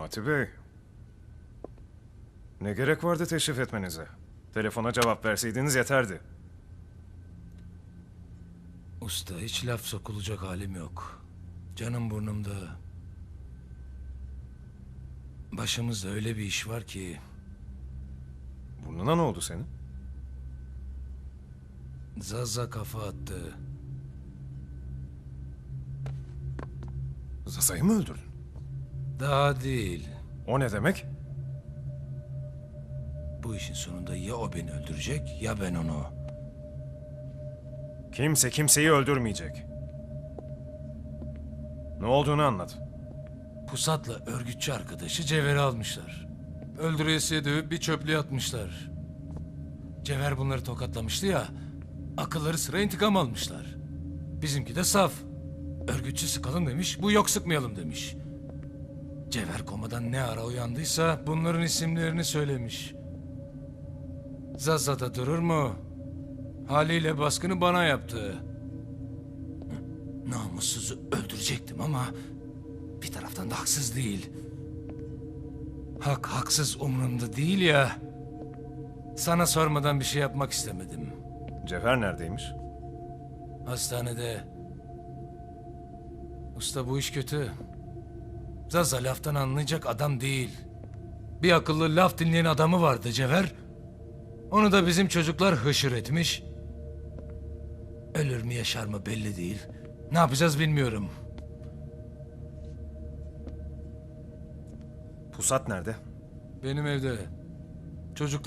Memati Bey. Ne gerek vardı teşrif etmenize? Telefona cevap verseydiniz yeterdi. Usta hiç laf sokulacak halim yok. Canım burnumda. Başımızda öyle bir iş var ki Burnuna ne oldu senin? Zaza kafa attı. Zaza'yı mı öldürdün? Daha değil. O ne demek? Bu işin sonunda ya o beni öldürecek ya ben onu. Kimse kimseyi öldürmeyecek. Ne olduğunu anlat. Pusat'la örgütçü arkadaşı Cevher'i almışlar. Öldüresiye dövüp bir çöplüğe atmışlar. Cevher bunları tokatlamıştı ya. Akılları sıra intikam almışlar. Bizimki de saf. Örgütçü sıkalım demiş, bu yok sıkmayalım demiş. Cevher komadan ne ara uyandıysa bunların isimlerini söylemiş. Zaza'da durur mu? Haliyle baskını bana yaptı. Namussuzu öldürecektim ama bir taraftan da haksız değil. Hak haksız umurumda değil ya. Sana sormadan bir şey yapmak istemedim. Cevher neredeymiş? Hastanede. Usta bu iş kötü. Zaza laftan anlayacak adam değil. Bir akıllı laf dinleyen adamı vardı Cevher. Onu da bizim çocuklar hışır etmiş. Ölür mü yaşar mı belli değil. Ne yapacağız bilmiyorum. Pusat nerede? Benim evde. Çocuklar